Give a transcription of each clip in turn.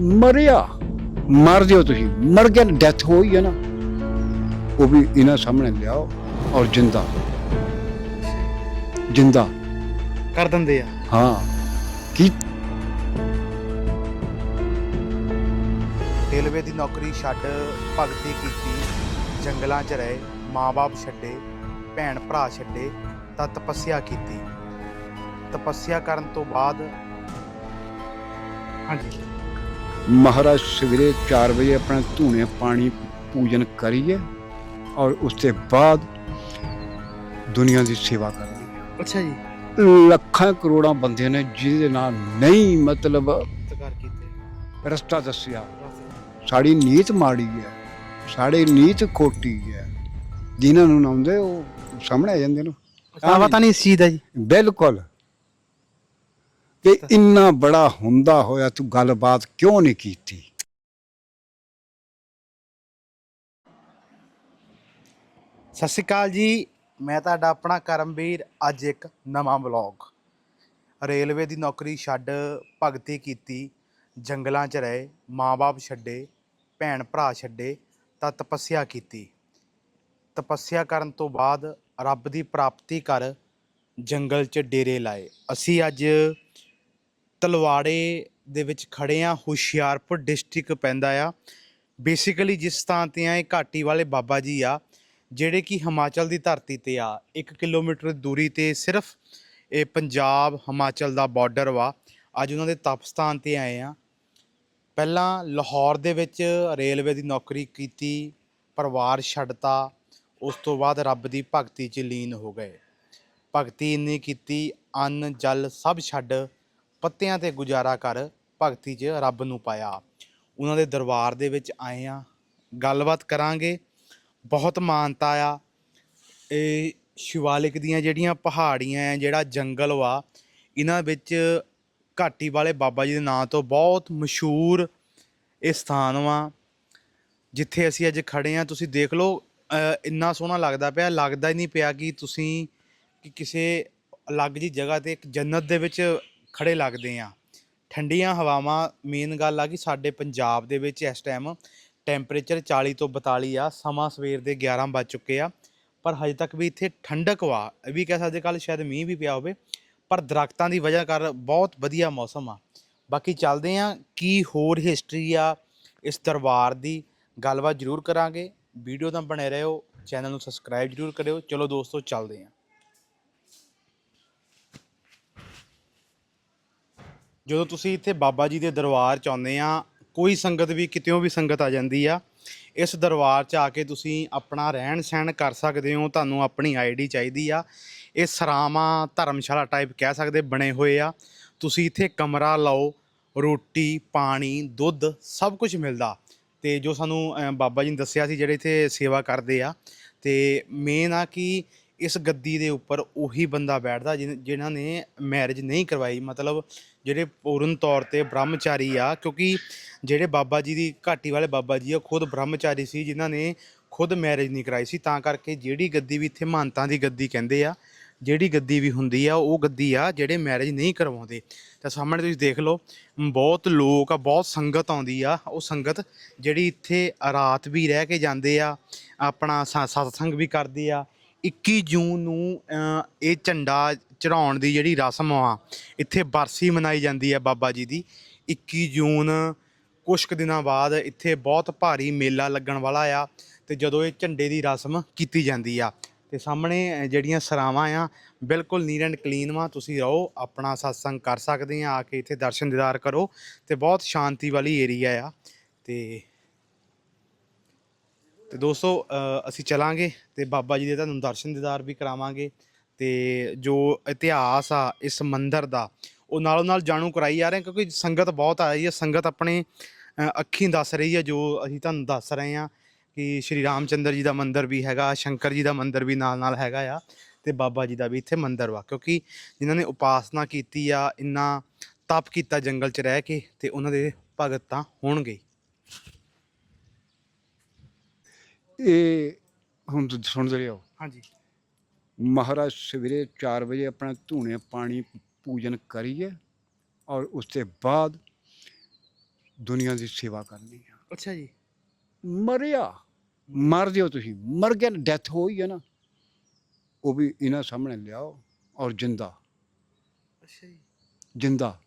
ਮਰਿਆ। ਮਰ ਜਿਓ ਤੁਸੀਂ। ਮਰ ਗਿਆ ਡੈਥ ਹੋਈ ਹੈ ਨਾ। ਉਹ ਵੀ ਇਹਨਾਂ ਸਾਹਮਣੇ ਲਿਆਓ ਔਰ ਜਿੰਦਾ। ਜਿੰਦਾ। ਕਰ ਦਿੰਦੇ ਆ। ਹਾਂ। ਕੀ? ਰੇਲਵੇ ਦੀ ਨੌਕਰੀ ਛੱਡ ਭਗਤੀ ਕੀਤੀ। ਜੰਗਲਾਂ 'ਚ ਰਹੇ ਮਾਪੇ ਛੱਡੇ ਭੈਣ ਭਰਾ ਛੱਡੇ ਤਾਂ ਤਪੱਸਿਆ ਕੀਤੀ। ਤਪੱਸਿਆ ਕਰਨ ਤੋਂ ਬਾਅਦ ਹਾਂਜੀ। ਮਹਾਰਾਜ ਸਵੇਰੇ 4 ਵਜੇ ਆਪਣਾ ਧੂਣੇ ਪਾਣੀ ਪੂਜਨ ਕਰੀਏ ਔਰ ਉਸ ਤੋਂ ਬਾਅਦ ਦੁਨੀਆ ਦੀ ਸੇਵਾ ਕਰਨੀ ਹੈ ਅੱਛਾ ਜੀ। ਲੱਖਾਂ ਕਰੋੜਾਂ ਬੰਦੇ ਨੇ ਜਿਹਦੇ ਨਾਲ ਨਹੀਂ ਮਤਲਬ ਕੀਤੇ। ਰਸਤਾ ਦੱਸਿਆ। ਸਾਡੀ ਨੀਤ ਮਾੜੀ ਹੈ ਸਾਡੀ ਨੀਤ ਖੋਟੀ ਹੈ। ਜਿਨ੍ਹਾਂ ਨੂੰ ਨਾ ਆਉਂਦੇ ਉਹ ਸਾਹਮਣੇ ਆ ਜਾਂਦੇ ਨੇ। ਆ ਪਤਾ ਨਹੀਂ ਇਸ ਚੀਜ਼ ਦਾ ਜੀ। ਬਿਲਕੁਲ। ਕਿ ਇੰਨਾ ਬੜਾ ਹੁੰਦਾ ਹੋਇਆ ਤੂੰ ਗੱਲਬਾਤ ਕਿਉਂ ਨਹੀਂ ਕੀਤੀ? ਸਤਿ ਸ਼੍ਰੀ ਅਕਾਲ ਜੀ। ਮੈਂ ਤੁਹਾਡਾ ਆਪਣਾ ਕਰਮਵੀਰ, ਅੱਜ ਇੱਕ ਨਵਾਂ ਵਲੌਗ। ਰੇਲਵੇ ਦੀ ਨੌਕਰੀ ਛੱਡ ਭਗਤੀ ਕੀਤੀ, ਜੰਗਲਾਂ 'ਚ ਰਹੇ ਮਾਪੇ ਛੱਡੇ ਭੈਣ ਭਰਾ ਛੱਡੇ, ਤਾਂ ਤਪੱਸਿਆ ਕੀਤੀ। ਤਪੱਸਿਆ ਕਰਨ ਤੋਂ ਬਾਅਦ ਰੱਬ ਦੀ ਪ੍ਰਾਪਤੀ ਕਰ ਜੰਗਲ 'ਚ ਡੇਰੇ ਲਾਏ। ਅਸੀਂ ਅੱਜ ਤਲਵਾੜੇ ਦੇ ਵਿੱਚ ਖੜੇ ਆ, ਹੁਸ਼ਿਆਰਪੁਰ ਡਿਸਟ੍ਰਿਕਟ ਪੈਂਦਾ ਆ। ਬੇਸਿਕਲੀ ਜਿਸ ਥਾਂ ਤੇ ਆ, ਇਹ ਘਾਟੀ ਵਾਲੇ ਬਾਬਾ ਜੀ ਆ, ਜਿਹੜੇ ਕਿ ਹਿਮਾਚਲ ਦੀ ਧਰਤੀ ਤੇ ਆ। 1 ਕਿਲੋਮੀਟਰ ਦੂਰੀ ਤੇ ਸਿਰਫ ਇਹ ਪੰਜਾਬ, ਹਿਮਾਚਲ ਦਾ ਬਾਰਡਰ ਵਾ। ਅੱਜ ਉਹਨਾਂ ਦੇ ਤਪ ਸਥਾਨ ਤੇ ਆਏ ਆ। ਪਹਿਲਾਂ ਲਾਹੌਰ ਦੇ ਵਿੱਚ ਰੇਲਵੇ ਦੀ ਨੌਕਰੀ ਕੀਤੀ, ਪਰਿਵਾਰ ਛੱਡਤਾ। ਉਸ ਤੋਂ ਬਾਅਦ ਰੱਬ ਦੀ ਭਗਤੀ 'ਚ ਲੀਨ ਹੋ ਗਏ। ਭਗਤੀ ਇੰਨੀ ਕੀਤੀ, ਅੰਨ, ਜਲ ਸਭ ਛੱਡ ਪੱਤਿਆਂ ਤੇ ਗੁਜ਼ਾਰਾ ਕਰ ਭਗਤੀ 'ਚ ਰੱਬ ਨੂੰ ਪਾਇਆ। ਉਹਨਾਂ ਦੇ ਦਰਬਾਰ ਦੇ ਵਿੱਚ ਆਏ ਆ। ਗੱਲਬਾਤ ਕਰਾਂਗੇ। ਬਹੁਤ ਮਾਨਤਾ ਆ। ਇਹ ਸ਼ਿਵਾਲਿਕ ਦੀਆਂ ਜਿਹੜੀਆਂ ਪਹਾੜੀਆਂ ਆ, ਜਿਹੜਾ ਜੰਗਲ ਵਾ, ਇਹਨਾਂ ਵਿੱਚ ਘਾਟੀ ਵਾਲੇ ਬਾਬਾ ਜੀ ਦੇ ਨਾਂ ਤੋਂ ਬਹੁਤ ਮਸ਼ਹੂਰ ਇਹ ਸਥਾਨ ਵਾ, ਜਿੱਥੇ ਅਸੀਂ ਅੱਜ ਖੜੇ ਆ। ਤੁਸੀਂ ਦੇਖ ਲਓ ਇੰਨਾ ਸੋਹਣਾ ਲੱਗਦਾ ਪਿਆ। ਲੱਗਦਾ ਹੀ ਨਹੀਂ ਪਿਆ ਕਿ ਤੁਸੀਂ ਕਿ ਕਿਸੇ ਅਲੱਗ ਜੀ ਜਗ੍ਹਾ ਤੇ ਇੱਕ ਜੰਨਤ ਦੇ ਵਿੱਚ ਖੜੇ ਲੱਗਦੇ ਆ ਠੰਡੀਆਂ ਹਵਾਵਾਂ ਮੇਨ ਗੱਲ ਆ ਕਿ ਸਾਡੇ ਪੰਜਾਬ ਦੇ ਵਿੱਚ ਇਸ ਟਾਈਮ ਟੈਂਪਰੇਚਰ 40 ਤੋਂ 42 ਆ, ਸਮਾਂ ਸਵੇਰ ਦੇ 11 ਵੱਜ ਚੁੱਕੇ ਆ। ਪਰ ਹਜੇ ਤੱਕ ਵੀ ਇੱਥੇ ਠੰਡਕ ਵਾ, ਇਹ ਵੀ ਕਹਿ ਸਕਦੇ ਕੱਲ ਸ਼ਾਇਦ ਮੀਂਹ ਵੀ ਪਿਆ ਹੋਵੇ, ਪਰ ਦਰਖਤਾਂ ਦੀ ਵਜ੍ਹਾ ਕਰ ਬਹੁਤ ਵਧੀਆ ਮੌਸਮ ਆ। ਬਾਕੀ ਚੱਲਦੇ ਆ ਕੀ ਹੋਰ ਹਿਸਟਰੀ ਆ ਇਸ ਦਰਬਾਰ ਦੀ, ਗੱਲਬਾਤ ਜ਼ਰੂਰ ਕਰਾਂਗੇ। ਵੀਡੀਓ ਤਾਂ ਬਣੇ ਰਹੋ, ਚੈਨਲ ਨੂੰ ਸਬਸਕ੍ਰਾਈਬ ਜ਼ਰੂਰ ਕਰਿਓ। ਚਲੋ ਦੋਸਤੋ, ਚੱਲਦੇ ਆ ਜਦੋਂ ਤੁਸੀਂ ਇੱਥੇ ਬਾਬਾ ਜੀ ਦੇ ਦਰਬਾਰ ਚ ਆਉਂਦੇ ਆ, ਕੋਈ ਸੰਗਤ ਵੀ ਕਿਤੇੋਂ ਵੀ ਸੰਗਤ ਆ ਜਾਂਦੀ ਆ, ਇਸ ਦਰਬਾਰ ਚ ਆ ਕੇ ਤੁਸੀਂ ਆਪਣਾ ਰਹਿਣ ਸਹਿਣ ਕਰ ਸਕਦੇ ਹੋ, ਤੁਹਾਨੂੰ ਆਪਣੀ ਆਈਡੀ ਚਾਹੀਦੀ ਆ। ਇਹ ਸਰਾਵਾਂ ਧਰਮਸ਼ਾਲਾ ਟਾਈਪ ਕਹਿ ਸਕਦੇ, ਬਣੇ ਹੋਏ ਆ। ਤੁਸੀਂ ਇੱਥੇ ਕਮਰਾ ਲਓ, ਰੋਟੀ, ਪਾਣੀ, ਦੁੱਧ, ਸਭ ਕੁਝ ਮਿਲਦਾ। ਤੇ ਜੋ ਸਾਨੂੰ ਬਾਬਾ ਜੀ ਨੇ ਦੱਸਿਆ ਸੀ, ਜਿਹੜੇ ਇੱਥੇ ਸੇਵਾ ਕਰਦੇ ਆ, ਤੇ ਮੇਨ ਆ ਕਿ ਇਸ ਗੱਦੀ ਦੇ ਉੱਪਰ ਉਹੀ ਬੰਦਾ ਬੈਠਦਾ ਜਿਹਨ- ਜਿਨ੍ਹਾਂ ਨੇ ਮੈਰਿਜ ਨਹੀਂ ਕਰਵਾਈ। ਮਤਲਬ ਜਿਹੜੇ ਪੂਰਨ ਤੌਰ ਤੇ ਬ੍ਰਹਮਚਾਰੀ ਆ ਕਿਉਂਕਿ ਜਿਹੜੇ ਬਾਬਾ ਜੀ ਦੀ ਘਾਟੀ ਵਾਲੇ ਬਾਬਾ ਜੀ ਆ ਖੁਦ ਬ੍ਰਹਮਚਾਰੀ ਸੀ ਜਿਨ੍ਹਾਂ ਨੇ ਖੁਦ ਮੈਰਿਜ ਨਹੀਂ ਕਰਾਈ ਸੀ। ਤਾਂ ਕਰਕੇ ਜਿਹੜੀ ਗੱਦੀ ਵੀ ਇੱਥੇ ਮਹੰਤਾਂ ਦੀ ਗੱਦੀ ਕਹਿੰਦੇ ਆ ਜਿਹੜੀ ਗੱਦੀ ਵੀ ਹੁੰਦੀ ਆ ਉਹ ਗੱਦੀ ਆ ਜਿਹੜੇ ਮੈਰਿਜ ਨਹੀਂ ਕਰਵਾਉਂਦੇ। ਤਾਂ ਸਾਹਮਣੇ ਤੁਸੀਂ ਦੇਖ ਲਓ ਮ, ਬਹੁਤ ਲੋਕ ਆ ਬਹੁਤ ਸੰਗਤ ਆਉਂਦੀ ਆ ਉਹ ਸੰਗਤ ਜਿਹੜੀ ਇੱਥੇ ਰਾਤ ਵੀ ਰਹਿ ਕੇ ਜਾਂਦੇ ਆ ਆਪਣਾ ਸ- ਸਤਸੰਗ ਵੀ ਕਰਦੇ ਆ 21 ਜੂਨ ਨੂੰ ਅ, ਇਹ ਝੰਡਾ ਚੜਾਉਣ ਦੀ ਜਿਹੜੀ ਰਸਮ ਆ ਇੱਥੇ ਬਰਸੀ ਮਨਾਈ ਜਾਂਦੀ ਹੈ ਬਾਬਾ ਜੀ ਦੀ। 21 ਜੂਨ ਕੁਛ ਕੁ ਦਿਨਾਂ ਬਾਅਦ ਇੱਥੇ ਬਹੁਤ ਭਾਰੀ ਮੇਲਾ ਲੱਗਣ ਵਾਲਾ ਆ ਤੇ ਜਦੋਂ ਇਹ ਝੰਡੇ ਦੀ ਰਸਮ ਕੀਤੀ ਜਾਂਦੀ ਆ। ਤੇ ਸਾਹਮਣੇ ਅ, ਜਿਹੜੀਆਂ ਸਰਾਵਾਂ ਆ ਬਿਲਕੁਲ ਨੀਟ ਐਂਡ ਕਲੀਨ ਵਾ। ਤੁਸੀਂ ਰਹੋ ਆਪਣਾ ਸਤਸੰਗ ਕਰ ਸਕਦੇ ਆ ਆ ਕੇ ਇੱਥੇ ਦਰਸ਼ਨ ਦੀਦਾਰ ਕਰੋ ਤੇ ਬਹੁਤ ਸ਼ਾਂਤੀ ਵਾਲੀ ਏਰੀਆ ਆ। ਤੇ ਤੇ ਦੋਸਤੋ ਅਸੀਂ ਚਲਾਂਗੇ ਤੇ ਬਾਬਾ ਜੀ ਦੇ ਤੁਹਾਨੂੰ ਦਰਸ਼ਨ ਦੀਦਾਰ ਵੀ ਕਰਾਵਾਂਗੇ ਤੇ ਜੋ ਇਤਿਹਾਸ ਆ, ਇਸ ਮੰਦਿਰ ਦਾ, ਉਹ ਨਾਲੋਂ ਨਾਲ ਜਾਣੂ ਕਰਾਈ ਜਾ ਰਹੇ ਕਿਉਂਕਿ ਸੰਗਤ ਬਹੁਤ ਆ ਰਹੀ ਹੈ, ਸੰਗਤ ਆਪਣੇ ਅੱਖੀਂ ਦੱਸ ਰਹੀ ਹੈ, ਜੋ ਅਸੀਂ ਤੁਹਾਨੂੰ ਦੱਸ ਰਹੇ ਹਾਂ ਕਿ ਸ਼੍ਰੀ ਰਾਮਚੰਦਰ ਜੀ ਦਾ ਮੰਦਿਰ ਵੀ ਹੈਗਾ, ਸ਼ੰਕਰ ਜੀ ਦਾ ਮੰਦਿਰ ਵੀ ਨਾਲ ਨਾਲ ਹੈਗਾ ਆ, ਤੇ ਬਾਬਾ ਜੀ ਦਾ ਵੀ ਇੱਥੇ ਮੰਦਿਰ ਵਾ, ਕਿਉਂਕਿ ਜਿਨ੍ਹਾਂ ਨੇ ਉਪਾਸਨਾ ਕੀਤੀ ਆ, ਇੰਨਾ ਤਪ ਕੀਤਾ ਜੰਗਲ 'ਚ ਰਹਿ ਕੇ, ਤੇ ਉਹਨਾਂ ਦੇ ਭਗਤ ਤਾਂ ਹੋਣਗੇ। ਇਹ ਹੁਣ ਤੁਸੀਂ ਸੁਣਦੇ ਰਹੋ ਹਾਂਜੀ। ਮਹਾਰਾਜ ਸਵੇਰੇ 4 ਵਜੇ ਆਪਣਾ ਧੂਣੇ ਪਾਣੀ ਪੂਜਨ ਕਰੀਏ ਔਰ ਉਸ ਤੋਂ ਬਾਅਦ ਦੁਨੀਆ ਦੀ ਸੇਵਾ ਕਰਨੀ ਆ। ਅੱਛਾ ਜੀ। ਮਰਿਆ। ਮਰ ਦਿਓ ਤੁਸੀਂ। ਮਰ ਗਿਆ ਡੈਥ ਹੋਈ ਹੈ ਨਾ। ਉਹ ਵੀ ਇਹਨਾਂ ਸਾਹਮਣੇ ਲਿਆਓ ਔਰ ਜਿੰਦਾ। ਅੱਛਾ ਜੀ। ਜਿੰਦਾ।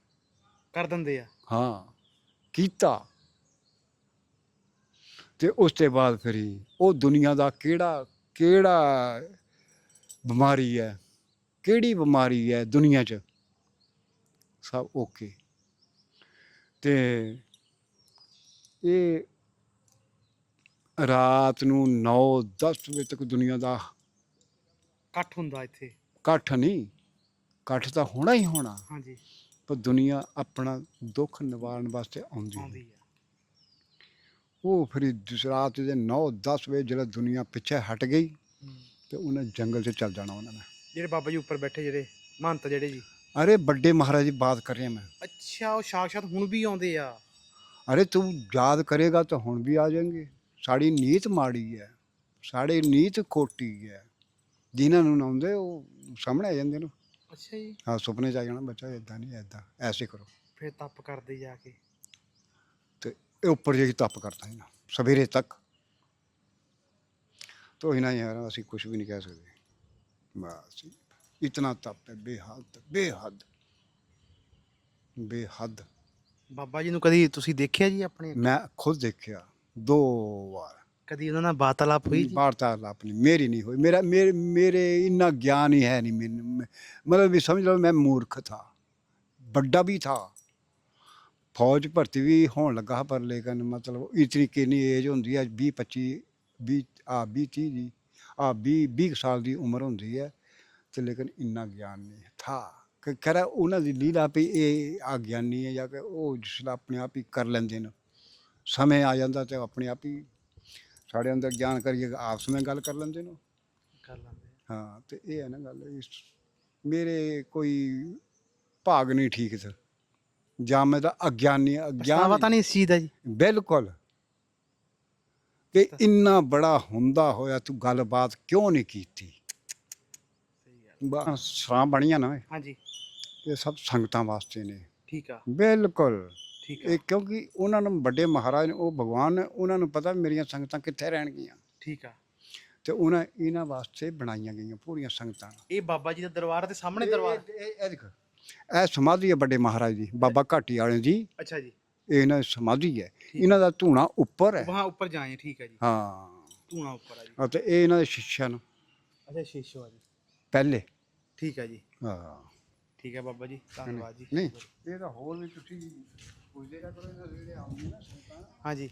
ਕਰ ਦਿੰਦੇ ਆ। ਹਾਂ। ਕੀਤਾ। ਤੇ ਉਸ ਤੋਂ ਬਾਅਦ ਫਿਰ ਹੀ ਉਹ ਦੁਨੀਆ ਦਾ ਕਿਹੜਾ ਕਿਹੜਾ ਬਿਮਾਰੀ ਹੈ? ਕਿਹੜੀ ਬਿਮਾਰੀ ਹੈ ਦੁਨੀਆ 'ਚ? ਸਭ ਓਕੇ ਤੇ ਇਹ ਰਾਤ ਨੂੰ 9 10 ਵਜੇ ਤੱਕ ਦੁਨੀਆ ਦਾ ਇਕੱਠ ਹੁੰਦਾ ਇੱਥੇ। ਇਕੱਠ ਨਹੀਂ ਇਕੱਠ ਤਾਂ ਹੋਣਾ ਹੀ ਹੋਣਾ। ਹਾਂਜੀ। ਪਰ ਦੁਨੀਆ ਆਪਣਾ ਦੁੱਖ ਨਿਵਾਰਨ ਵਾਸਤੇ ਆਉਂਦੀ ਹੈ। ਉਹ ਫਿਰ ਰਾਤ ਦੇ 9 10 ਵਜੇ ਜਦੋਂ ਦੁਨੀਆ ਪਿੱਛੇ ਹਟ ਗਈ। ਤੇ ਉਹਨੇ ਜੰਗਲ 'ਚ ਚੱਲ ਜਾਣਾ ਉਹਨਾਂ ਨੇ। ਜਿਹੜੇ ਬਾਬਾ ਜੀ ਉੱਪਰ ਬੈਠੇ ਜਿਹੜੇ ਮਹੰਤ ਜਿਹੜੇ ਜੀ। ਅਰੇ ਵੱਡੇ ਮਹਾਰਾਜ ਦੀ ਬਾਤ ਕਰ ਰਿਹਾ ਮੈਂ। ਅੱਛਾ ਉਹ ਸਾਕਸ਼ਾਤ ਹੁਣ ਵੀ ਆਉਂਦੇ ਆ। ਅਰੇ ਤੂੰ ਯਾਦ ਕਰੇਗਾ ਤਾਂ ਹੁਣ ਵੀ ਆ ਜਾਣਗੇ ਸਾਡੀ ਨੀਤ ਮਾੜੀ ਹੈ। ਸਾਡੀ ਨੀਤ ਖੋਟੀ ਹੈ। ਜਿਨ੍ਹਾਂ ਨੂੰ ਆਉਂਦੇ ਉਹ ਸਾਹਮਣੇ ਆ ਜਾਂਦੇ ਨੇ। ਅੱਛਾ ਜੀ। ਹਾਂ ਸੁਪਨੇ 'ਚ ਆ ਜਾਣਾ ਬੱਚਾ ਇਦਾਂ ਨਹੀਂ ਇਦਾਂ ਐਸੇ ਕਰੋ। ਫਿਰ ਤਪ ਕਰਦੇ ਜਾ ਕੇ। ਇਹ ਉੱਪਰ ਜੇ ਤਪ ਕਰਤਾ ਇਹਨਾਂ ਸਵੇਰੇ ਤੱਕ। ਤੋ ਇਹਨਾਂ ਯਾਰ ਅਸੀਂ ਕੁਝ ਵੀ ਨਹੀਂ ਕਹਿ ਸਕਦੇ। ਬਸ ਇਤਨਾ ਤਪ ਹੈ ਬੇਹੱਦ ਬੇਹੱਦ। ਬੇਹੱਦ। ਬਾਬਾ ਜੀ ਨੂੰ ਕਦੀ ਤੁਸੀਂ ਦੇਖਿਆ ਜੀ ਆਪਣੇ ਮੈਂ ਖੁਦ ਦੇਖਿਆ ਦੋ ਵਾਰ। ਕਦੀ ਉਹਨਾਂ ਨਾਲ ਬਾਤਾਲਾਪ ਹੋਈ ਜੀ? ਵਾਰਤਾਲਾਪ ਨਹੀਂ ਮੇਰੀ ਨਹੀਂ ਹੋਈ। ਮੇਰਾ ਮੇਰੇ ਇੰਨਾ ਗਿਆਨ ਹੀ ਹੈ ਨਹੀਂ ਮੈਨੂੰ। ਮਤਲਬ ਵੀ ਸਮਝ ਲਓ ਮੈਂ ਮੂਰਖ ਥਾ। ਵੱਡਾ ਵੀ ਥਾ। ਫੌਜ ਭਰਤੀ ਵੀ ਹੋਣ ਲੱਗਾ ਪਰ ਲੇਕਿਨ ਮਤਲਬ ਇਤਨੀ ਕਿੰਨੀ ਏਜ ਹੁੰਦੀ ਹੈ 20 25 20 ਆ 20 30 ਦੀ ਆ 20 20 ਸਾਲ ਦੀ ਉਮਰ ਹੁੰਦੀ ਹੈ ਤੇ ਲੇਕਿਨ ਇੰਨਾ ਗਿਆਨ ਨਹੀਂ ਥਾ। ਕਿ ਕਰਾ ਉਹਨਾਂ ਦੀ ਲੀਲਾ ਵੀ ਇਹ ਆ ਗਿਆਨੀ ਹੈ ਜਾਂ ਕਿ ਉਹ ਜਿਸਲਾ ਆਪਣੇ ਆਪ ਹੀ ਕਰ ਲੈਂਦੇ ਨੇ। ਸਮੇਂ ਆ ਜਾਂਦਾ ਤੇ ਆਪਣੇ ਆਪ ਹੀ ਸਾਡੇ ਅੰਦਰ ਗਿਆਨ ਕਰੀਏ ਆਪਸ ਵਿੱਚ ਗੱਲ ਕਰ ਲੈਂਦੇ ਨੇ ਕਰ ਲੈਂਦੇ ਹਾਂ ਤੇ ਇਹ ਹੈ ਨਾ ਗੱਲ ਇਸ ਮੇਰੇ ਕੋਈ ਭਾਗ ਨਹੀਂ ਠੀਕ ਸੀ ਜਾਂ ਮੈਂ ਤਾਂ ਅਗਿਆਨੀ ਪਛਤਾਵਾ ਤਾਂ ਅਗਿਆਨ ਨਹੀਂ ਇਸ ਚੀਜ਼ ਦਾ ਜੀ। ਬਿਲਕੁਲ। ਕਿ ਇੰਨਾ ਬੜਾ ਹੁੰਦਾ ਹੋਇਆ ਤੂੰ ਗੱਲਬਾਤ ਕਿਉਂ ਨਹੀਂ ਕੀਤੀ? ਬਸ ਸਰਾਂ ਬਣੀਆਂ ਨਾ ਹਾਂਜੀ। ਇਹ ਸਭ ਸੰਗਤਾਂ ਵਾਸਤੇ ਨੇ। ਠੀਕ ਆ। ਬਿਲਕੁਲ। ਠੀਕ ਆ। ਇਹ ਕਿਉਂਕਿ ਉਹਨਾਂ ਨੂੰ ਵੱਡੇ ਮਹਾਰਾਜ ਨੇ ਉਹ ਭਗਵਾਨ ਨੇ ਉਹਨਾਂ ਨੂੰ ਪਤਾ ਮੇਰੀਆਂ ਸੰਗਤਾਂ ਕਿੱਥੇ ਰਹਿਣਗੀਆਂ। ਠੀਕ ਆ। ਤੇ ਉਹਨਾਂ ਇਹਨਾਂ ਵਾਸਤੇ ਬਣਾਈਆਂ ਗਈਆਂ ਪੂਰੀਆਂ ਸੰਗਤਾਂ। ਇਹ ਬਾਬਾ ਜੀ ਦਾ ਦਰਬਾਰ ਤੇ ਸਾਹਮਣੇ ਦਰਬਾਰ। ਇਹ- ਇਹ ਇਹ ਦੇਖੋ। ਇਹ ਸਮਾਧੀ ਹੈ ਵੱਡੇ ਮਹਾਰਾਜ ਦੀ ਬਾਬਾ ਘਾਟੀ ਵਾਲੇ ਦੀ। ਅੱਛਾ ਜੀ। ਇਹ ਇਹਨਾਂ ਦੀ ਸਮਾਧੀ ਹੈ। ਇਹਨਾਂ ਦਾ ਧੂਣਾ ਉੱਪਰ ਹੈ। ਵਹਾਂ ਉੱਪਰ ਜਾਏ ਠੀਕ ਹੈ ਜੀ। ਹਾਂ। ਧੂਣਾ ਉੱਪਰ ਆ ਜੀ। ਅਤੇ ਇਹ ਇਹਨਾਂ ਦੇ ਸ਼ਿష్ਯਾਂ ਨੂੰ। ਅੱਛਾ ਸ਼ੀਸ਼ੋ ਆ ਜੀ। ਪਹਿਲੇ। ਠੀਕ ਹੈ ਜੀ। ਹਾਂ। ਠੀਕ ਹੈ ਬਾਬਾ ਜੀ ਧੰਨਵਾਦ ਜੀ। ਨਹੀਂ। ਇਹ ਤਾਂ ਹੋਰ ਵੀ ਤੁਸੀਂ ਪੁੱਛਦੇ ਰਿਹਾ ਕਰੋ ਇਹਨਾਂ ਦੇ ਜਿਹੜੇ ਆਉਂਦੇ ਨਾ ਸੰਗਤਾਂ। ਹਾਂਜੀ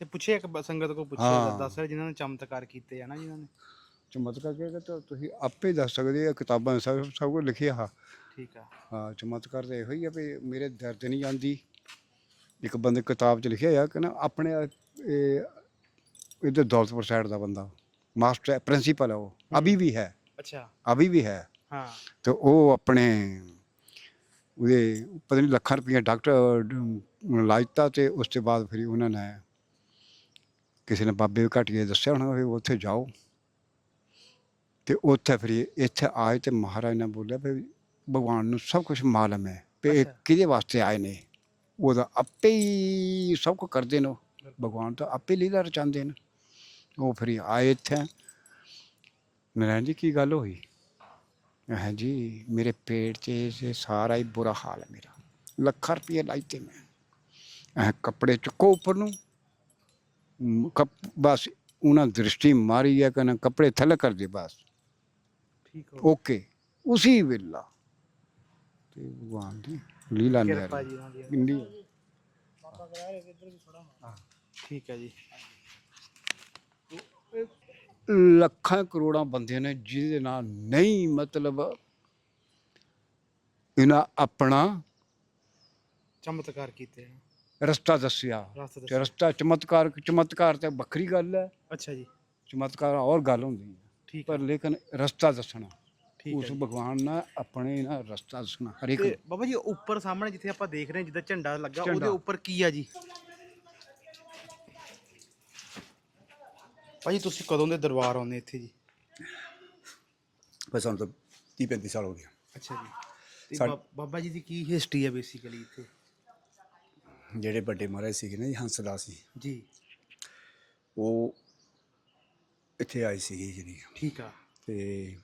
ਤੇ ਪੁੱਛੇ ਇੱਕ ਸੰਗਤ ਕੋ ਪੁੱਛੇ ਹਾਂ। ਦੱਸ ਰਹੇ ਜਿਨ੍ਹਾਂ ਨੇ ਚਮਤਕਾਰ ਕੀਤੇ ਆ ਨਾ ਜਿਨ੍ਹਾਂ ਨੇ। ਚਮਤਕਾਰ ਕਰਕੇ ਤਾਂ ਤੁਸੀਂ ਆਪੇ ਦੱਸ ਸਕਦੇ ਆ ਕਿਤਾਬਾਂ ਸਭ ਸਭ ਕੁਝ ਲਿਖਿਆ ਹਾ ਠੀਕ ਆ। ਹਾਂ ਚਮਤਕਾਰ ਤਾਂ ਇਹੋ ਹੀ ਆ ਵੀ ਮੇਰੇ ਦਰਦ ਨਹੀਂ ਜਾਂਦੀ ਇੱਕ ਬੰਦੇ ਕਿਤਾਬ 'ਚ ਲਿਖਿਆ ਆ ਕਿ ਨਾ ਆਪਣੇ ਇਹ ਇਧਰ ਦੌਲਤਪੁਰ ਸਾਈਡ ਦਾ ਬੰਦਾ ਮਾਸਟਰ ਪ੍ਰਿੰਸੀਪਲ ਹੈ ਉਹ। ਅਭੀ ਵੀ ਹੈ। ਅੱਛਾ। ਅਭੀ ਵੀ ਹੈ। ਹਾਂ। ਤੇ ਉਹ ਆਪਣੇ ਉਹਦੇ ਪਤਾ ਨਹੀਂ ਲੱਖਾਂ ਰੁਪਈਆ ਡਾਕਟਰ ਲਾਇਤਾ ਤੇ ਉਸ ਤੋਂ ਬਾਅਦ ਫਿਰ ਉਹਨਾਂ ਨੇ ਕਿਸੇ ਨੇ ਬਾਬੇ ਘਾਟੀਏ ਦੱਸਿਆ ਹੋਣਾ ਵੀ ਉੱਥੇ ਜਾਓ। ਤੇ ਉੱਥੇ ਫਿਰ ਇੱਥੇ ਆਏ ਤੇ ਮਹਾਰਾਜ ਨੇ ਬੋਲਿਆ ਵੀ ਭਗਵਾਨ ਨੂੰ ਸਭ ਕੁਝ ਮਾਲੂਮ ਹੈ ਵੀ ਇਹ। ਕਿਹਦੇ ਵਾਸਤੇ ਆਏ ਨੇ? ਉਹਦਾ ਆਪੇ ਹੀ ਸਭ ਕੁਝ ਕਰਦੇ ਨੇ ਉਹ। ਭਗਵਾਨ ਤਾਂ ਆਪੇ ਲੀਲਾ ਰਚਾਉਂਦੇ ਨੇ। ਉਹ ਫਿਰ ਆਏ ਇੱਥੇ। ਨਾਰਾਇਣ ਜੀ ਕੀ ਗੱਲ ਹੋਈ? ਹਾਂ ਜੀ ਮੇਰੇ ਪੇਟ 'ਚ ਇਹ ਸਾਰਾ ਹੀ ਬੁਰਾ ਹਾਲ ਹੈ ਮੇਰਾ। ਲੱਖਾਂ ਰੁਪਏ ਲਾਈਤੇ ਮੈਂ। ਇਹ ਕੱਪੜੇ ਚੁੱਕੋ ਉੱਪਰ ਨੂੰ। ਮ, ਕੱਪ- ਬਸ ਉਹਨਾਂ ਦ੍ਰਿਸ਼ਟੀ ਮਾਰੀ ਹੈ ਕਿ ਕੱਪੜੇ ਥੱਲੇ ਕਰ ਦੇ ਬਸ। ਠੀਕ ਹੋ ਓਕੇ ਉਸੇ ਵੇਲਾ। ਤੇ ਭਗਵਾਨ ਦੀ ਲੀਲਾ ਕਿਰਪਾ ਨਿਆਰੀ ਜੀ ਉਹਨਾਂ ਦੀ। ਇੰਨੀ ਠੀਕ ਹੈ ਜੀ। ਲੱਖਾਂ ਕਰੋੜਾਂ ਬੰਦੇ ਨੇ ਜਿਹਦੇ ਨਾਲ ਨਹੀਂ ਮਤਲਬ ਇਹਨਾਂ ਆਪਣਾ ਚਮਤਕਾਰ ਕੀਤੇ ਰਸਤਾ ਦੱਸਿਆ। ਰਸਤਾ ਤੇ ਰਸਤਾ ਚਮਤਕਾਰ ਚਮਤਕਾਰ ਤੇ ਵੱਖਰੀ ਗੱਲ ਹੈ। ਅੱਛਾ ਜੀ। ਚਮਤਕਾਰ ਹੋਰ ਗੱਲ ਹੁੰਦੀ ਹੈ। ਠੀਕ ਪਰ ਲੇਕਿਨ ਰਸਤਾ ਦੱਸਣਾ ਉਸ। ਭਗਵਾਨ ਨੇ ਆਪਣੇ ਨਾਲ ਰਸਤਾ ਦੱਸਣਾ ਹਰੇਕ ਤੇ ਬਾਬਾ ਜੀ ਉੱਪਰ ਸਾਹਮਣੇ ਜਿੱਥੇ ਆਪਾਂ ਦੇਖ ਰਹੇ ਹਾਂ ਜਿੱਦਾਂ ਝੰਡਾ ਲੱਗਾ ਉਹਦੇ। ਉੱਪਰ ਕੀ ਆ ਜੀ? ਭਾਜੀ ਤੁਸੀਂ ਕਦੋਂ ਦੇ ਦਰਬਾਰ ਆਉਂਦੇ ਇੱਥੇ ਜੀ? ਬਸ ਸਾਨੂੰ ਤਾਂ 30 35 ਸਾਲ ਹੋ ਗਏ। ਅੱਛਾ ਜੀ। ਤੇ ਸਾਡ- ਬਾ- ਬਾਬਾ ਜੀ ਦੀ ਕੀ ਹਿਸਟਰੀ ਹੈ ਬੇਸਿਕਲੀ ਇੱਥੇ? ਜਿਹੜੇ ਵੱਡੇ ਮਹਾਰਾਜ ਸੀਗੇ ਨਾ ਜੀ ਹੰਸਦਾਸ ਜੀ ਜੀ। ਉਹ ਇੱਥੇ ਆਏ ਸੀਗੇ ਜਿਹੜੀ। ਠੀਕ ਆ। ਤੇ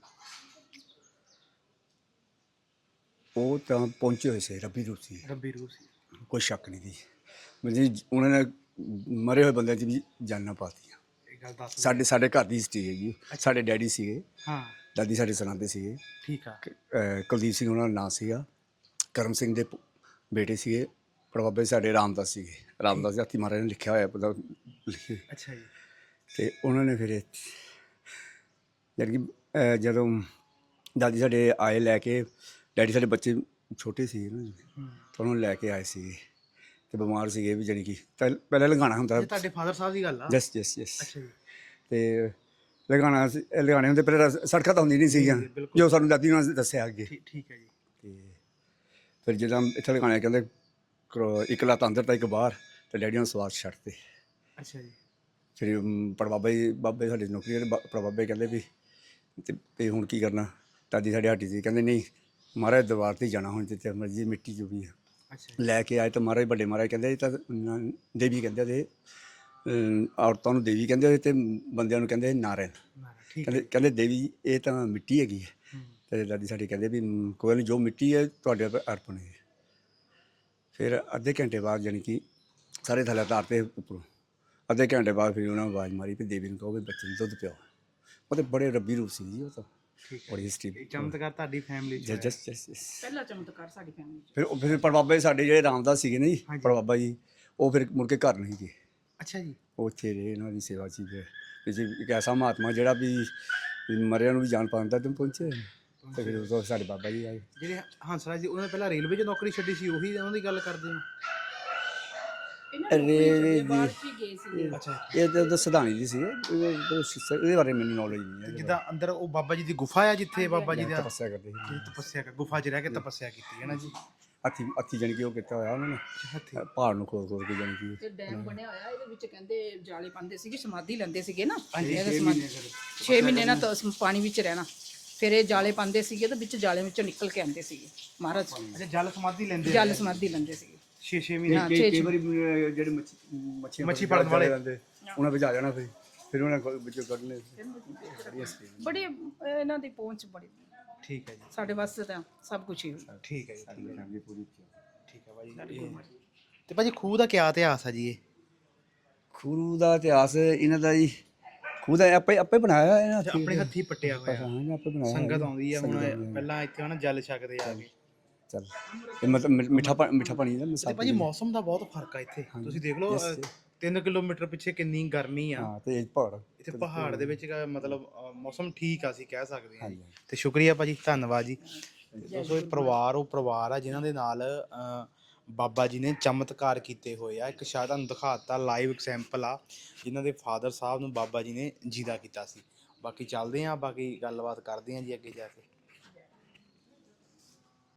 ਉਹ ਤਾਂ ਪਹੁੰਚੇ ਹੋਏ ਸੀ ਰੱਬੀ ਰੂਪ ਸੀ। ਰੱਬੀ ਰੂਹ ਸੀ। ਕੋਈ ਸ਼ੱਕ ਨਹੀਂ ਸੀ। ਮਤਲਬ ਉਹਨਾਂ ਨੇ ਮਰੇ ਹੋਏ ਬੰਦਿਆਂ 'ਚ ਵੀ ਜਾਨਾਂ ਪਾਤੀਆਂ ਇਹ ਗੱਲ ਦੱਸ ਸਾਡੇ ਸਾਡੇ ਘਰ ਦੀ ਹਿਸਟਰੀ ਹੈਗੀ। ਸਾਡੇ ਡੈਡੀ ਸੀਗੇ। ਹਾਂ। ਦਾਦੀ ਸਾਡੇ ਸੁਣਾਉਂਦੇ ਸੀਗੇ। ਠੀਕ ਆ। ਅਹ ਕੁਲਦੀਪ ਸਿੰਘ ਉਹਨਾਂ ਦਾ ਨਾਂ ਸੀਗਾ। ਕਰਮ ਸਿੰਘ ਦੇ ਪ- ਬੇਟੇ ਸੀਗੇ। ਪ੍ਰਭਾਬੇ ਸਾਡੇ ਰਾਮਦਾਸ ਸੀਗੇ। ਰਾਮਦਾਸ ਜਾਤੀ ਮਹਾਰਾਜ ਨੇ ਲਿਖਿਆ ਹੋਇਆ ਪਤਾ ਅੱਛਾ ਜੀ। ਤੇ ਉਹਨਾਂ ਨੇ ਫਿਰ ਯਾਨੀ ਕਿ ਜਦੋਂ ਦਾਦੀ ਸਾਡੇ ਆਏ ਲੈ ਕੇ ਡੈਡੀ ਸਾਡੇ ਬੱਚੇ ਛੋਟੇ ਸੀਗੇ ਨਾ ਤਾਂ ਉਹਨਾਂ ਲੈ ਕੇ ਆਏ ਸੀਗੇ ਤੇ ਬਿਮਾਰ ਸੀਗੇ ਵੀ ਜਾਣੀ ਕਿ ਤਾਂ ਪਹਿਲਾਂ ਲਗਾਣਾ ਹੁੰਦਾ। ਇਹ ਤੁਹਾਡੇ ਫਾਦਰ ਸਾਹਿਬ ਦੀ ਗੱਲ ਆ? ਯਸ ਯਸ ਯਸ ਅੱਛਾ ਜੀ। ਤੇ ਲਗਾਣਾ ਲਗਾਣੇ ਹੁੰਦੇ ਪਹਿਲਾਂ ਸੜਕਾਂ ਤਾਂ ਹੁੰਦੀ ਨਹੀਂ ਸੀਗੀਆਂ ਜੀ, ਸਾਨੂੰ ਦਾਦੀ ਨੇ ਦੱਸਿਆ ਅੱਗੇ। ਠੀਕ ਹੈ ਜੀ। ਤੇ ਫਿਰ ਜਦੋਂ ਇੱਥੇ ਲਗਾਣੇ ਕਹਿੰਦੇ ਕਰੋ- ਇੱਕ ਲੱਤ ਅੰਦਰ ਤਾਂ ਇੱਕ ਬਾਹਰ ਤੇ ਡੈਡੀ ਨੂੰ ਸਵਾਰ ਛੱਡਤੇ। ਅੱਛਾ ਜੀ। ਫਿਰ ਪੜਬਾਬਾ ਜੀ ਬਾਬੇ ਸਾਡੇ ਨੌਕਰੀ ਦੇ ਪੜਬਾਬੇ ਕਹਿੰਦੇ ਵੀ ਤੇ ਤੇ ਹੁਣ ਕੀ ਕਰਨਾ? ਦਾਦੀ ਸਾਡੇ ਹੱਟੀ ਸੀ ਕਹਿੰਦੇ ਨਹੀਂ ਮਹਾਰਾਜ ਦਰਬਾਰ ਤੇ ਹੀ ਜਾਣਾ ਹੁਣ ਜਿੱਥੇ ਮਰਜ਼ੀ ਮਿੱਟੀ ਜੋ ਵੀ ਹੈ ਅੱਛਾ ਲੈ ਕੇ ਆਏ ਤਾਂ ਮਹਾਰਾਜ ਵੱਡੇ ਮਹਾਰਾਜ ਕਹਿੰਦੇ ਇਹ ਤਾਂ ਨਾ- ਦੇਵੀ ਕਹਿੰਦੇ ਤੇ ਔਰਤਾਂ ਨੂੰ ਦੇਵੀ ਕਹਿੰਦੇ ਹੋਏ ਤੇ ਬੰਦਿਆਂ ਨੂੰ ਕਹਿੰਦੇ ਨਾਰਾਇਣ। ਠੀਕ ਕਹਿੰਦੇ ਕਹਿੰਦੇ ਦੇਵੀ ਇਹ ਤਾਂ ਮਿੱਟੀ ਹੈਗੀ ਹੈ। ਹੂੰ। ਤੇ ਦਾਦੀ ਸਾਡੀ ਕਹਿੰਦੇ ਵੀ ਮ, ਕੋਈ ਨਹੀਂ ਜੋ ਮਿੱਟੀ ਹੈ ਤੁਹਾਡੇ ਉੱਪਰ ਅਰਪਣ ਹੈ। ਫਿਰ ਅੱਧੇ ਘੰਟੇ ਬਾਅਦ ਜਾਣੀ ਕਿ ਸਾਰੇ ਥੱਲੇ ਤਾਰਤੇ ਉੱਪਰੋਂ। ਅੱਧੇ ਘੰਟੇ ਬਾਅਦ ਫਿਰ ਉਹਨਾਂ ਨੇ ਆਵਾਜ਼ ਮਾਰੀ ਵੀ ਦੇਵੀ ਨੂੰ ਕਹੋ ਵੀ ਬੱਚੇ ਨੂੰ ਦੁੱਧ ਪਿਓ ਉਹ ਤੇ ਬੜੇ ਰੱਬੀ ਰੂਪ ਸੀ ਜੀ ਉਹ ਤਾਂ। ਬੜੀ ਹਿਸਟਰੀ ਚਮਤਕਾਰ ਤੁਹਾਡੀ ਫੈਮਿਲੀ ਚ ਹੋਇਆ। ਜਸ ਜਸ ਜਸ। ਪਹਿਲਾ ਚਮਤਕਾਰ ਸਾਡੀ ਫੈਮਿਲੀ ਚ। ਫਿਰ ਉਹ- ਫਿਰ ਪੜਬਾਬੇ ਸਾਡੇ ਜਿਹੜੇ ਰਾਮਦਾਸ ਸੀਗੇ ਨਾ ਜੀ ਹਾਂਜੀ। ਜੀ ਉਹ ਫਿਰ ਮੁੜ ਕੇ ਘਰ ਨਹੀਂ ਗਏ। ਅੱਛਾ ਜੀ। ਉਹ ਉੱਥੇ ਰਹੇ ਇਹਨਾਂ ਦੀ ਸੇਵਾ ਸੀ ਫਿਰ ਵੀ ਜੀ ਇੱਕ ਐਸਾ ਮਹਾਤਮਾ ਜਿਹੜਾ ਵੀ ਮਰਿਆਂ ਨੂੰ ਵੀ ਜਾਣ ਪਾਉਂਦਾ ਤੇ ਪਹੁੰਚੇ ਤੇ ਫਿਰ ਉਦੋਂ ਸਾਡੇ ਬਾਬਾ ਜੀ ਆਏ। ਜਿਹੜੇ ਹੰਸਰਾਜ ਜੀ ਉਹਨਾਂ ਨੇ ਪਹਿਲਾਂ ਰੇਲਵੇ 'ਚ ਨੌਕਰੀ ਛੱਡੀ ਸੀ ਉਹੀ ਉਹਨਾਂ ਦੀ ਗੱਲ ਕਰਦੇ ਹੋ? ਨੂੰ ਰੇਲਵੇ ਦੀ- ਸੀ ਅੱਛਾ। ਇਹ ਤਾਂ ਉਹਦਾ ਸਿਧਾਣੀ ਜੀ ਸੀ। ਇਹਦੇ ਇਹਦੇ ਬਾਰੇ ਮੈਨੂੰ ਨੌਲੇਜ ਨਹੀਂ ਹੈ। ਜਿੱਦਾਂ ਅੰਦਰ ਉਹ ਬਾਬਾ ਜੀ ਦੀ ਗੁਫਾ ਆ ਜਿੱਥੇ ਬਾਬਾ ਜੀ ਦਾ ਤਪੱਸਿਆ ਕਰਦੇ ਸੀ। ਜਿਹੜੀ ਤਪੱਸਿਆ ਕਰ ਗੁਫਾ 'ਚ ਰਹਿ ਕੇ ਤਪੱਸਿਆ ਕੀਤੀ ਹੈ ਨਾ ਜੀ? ਹੱਥੀ ਹੱਥੀ ਜਾਣੀ ਕਿ ਉਹ ਕੀਤਾ ਹੋਇਆ ਉਹਨਾਂ ਨੇ। ਹੱਥੀ। ਪਹਾੜ ਨੂੰ ਖੋਦ ਖੋਦ ਕੇ ਜਾਣੀ ਕਿ ਤੇ ਡੈਮ ਬਣਿਆ ਹੋਇਆ ਇਹਦੇ ਵਿੱਚ ਕਹਿੰਦੇ ਜਾਲੇ ਪਾਉਂਦੇ ਸੀਗੇ ਸਮਾਧੀ ਲੈਂਦੇ ਸੀਗੇ ਨਾ। ਹਾਂਜੀ, ਇਹਦੇ ਸਮਾਧੀ- ਮਹੀਨੇ ਨਾ ਪਾਣੀ ਵਿੱਚ ਰਹਿਣਾ। ਫਿਰ ਇਹ ਜਾਲੇ ਪਾਉਂਦੇ ਸੀਗੇ ਤੇ ਵਿੱਚ ਜਾਲੇ ਵਿੱਚੋਂ ਨਿਕਲ ਕੇ ਆਉਂਦੇ ਸੀਗੇ। ਮਹਾਰਾਜ। ਅੱਛਾ ਜਲ ਸਮਾਧੀ ਲੈਂਦੇ ਜਲ ਸਮਾਧੀ ਲੈਂਦੇ ਸੀਗੇ। 6-6 ਮਹੀਨੇ ਕਈ ਛੇ- ਕਈ ਵਾਰੀ ਅਹ, ਜਿਹੜੇ ਮੱਛੀ ਮੱਛੀਆਂ ਮੱਛੀ ਫੜਨ ਵਾਲੇ। ਰਹਿੰਦੇ ਉਹਨਾਂ ਵਿੱਚ ਆ ਜਾਣਾ ਫਿਰ। ਫਿਰ ਉਹਨਾਂ ਕੋਲ ਵਿੱਚੋਂ ਕੱਢਨੇ ਬੜੀ ਇਹਨਾਂ ਦੀ ਪਹੁੰਚ ਬੜੀ। ਠੀਕ ਹੈ ਜੀ। ਸਾਡੇ ਵਾਸਤੇ ਤਾਂ ਸਭ ਕੁਝ ਹੀ। ਠੀਕ ਹੈ ਜੀ ਠੀਕ ਹੈ। ਫੈਮਿਲੀ ਪੂਰੀ ਠੀਕ ਹੈ ਭਾਜੀ ਇਹ- ਤੇ ਭਾਜੀ ਖੂਹ ਦਾ ਕੀ ਇਤਿਹਾਸ ਆ ਜੀ ਇਹ? ਖੂਰੂ ਦਾ ਇਤਿਹਾਸ ਇਹਨਾਂ ਦਾ ਜੀ ਖੂਹ ਦਾ ਆਪੇ ਆਪੇ ਬਣਾਇਆ ਇਹਨਾਂ ਆਪਣੇ ਹੱਥੀ ਪੱਟਿਆ ਹੋਇਆ। ਹਾਂ ਆਪੇ ਬਣਾਇਆ। ਸੰਗਤ ਆਉਂਦੀ ਆ ਹੁਣ ਪਹਿਲਾਂ ਇੱਥੇ ਹਨਾ ਜਲ ਛਕਦੇ ਆ ਕੇ। ਚੱਲ। ਇਹ ਮਤਲਬ ਮਿੱਠਾ ਪਾ- ਮਿੱਠਾ ਪਾਣੀ ਦਾ ਤੇ ਮਿਸਾਲ ਭਾਜੀ ਮੌਸਮ ਦਾ ਬਹੁਤ ਫ਼ਰਕ ਆ ਇੱਥੇ। ਤੁਸੀਂ ਦੇਖ ਲਓ 3 ਕਿਲੋਮੀਟਰ ਪਿੱਛੇ ਕਿੰਨੀ ਗਰਮੀ ਆ। ਹਾਂ ਤੇ ਇਹ ਪਹਾੜ। ਇੱਥੇ ਪਹਾੜ ਦੇ ਵਿੱਚ ਕ- ਮਤਲਬ ਅ, ਮੌਸਮ ਠੀਕ ਆ ਅਸੀਂ ਕਹਿ ਸਕਦੇ ਹਾਂ। ਹਾਂਜੀ। ਤੇ ਸ਼ੁਕਰੀਆ ਭਾਜੀ ਧੰਨਵਾਦ ਜੀ। ਦੋਸਤੋ ਇਹ ਪਰਿਵਾਰ ਉਹ ਪਰਿਵਾਰ ਆ ਜਿਨ੍ਹਾਂ ਦੇ ਨਾਲ ਅ, ਬਾਬਾ ਜੀ ਨੇ ਚਮਤਕਾਰ ਕੀਤੇ ਹੋਏ ਆ। ਇੱਕ ਸ਼ਾਇਦ ਤੁਹਾਨੂੰ ਦਿਖਾਤਾ ਲਾਈਵ ਐਗਜ਼ਾਮਪਲ ਆ ਜਿਨ੍ਹਾਂ ਦੇ ਫਾਦਰ ਸਾਹਿਬ ਨੂੰ ਬਾਬਾ ਜੀ ਨੇ ਜੀਦਾ ਕੀਤਾ ਸੀ। ਬਾਕੀ ਚੱਲਦੇ ਆ ਬਾਕੀ ਗੱਲਬਾਤ ਕਰਦੇ ਆ ਜੀ ਅੱਗੇ ਜਾ ਕੇ।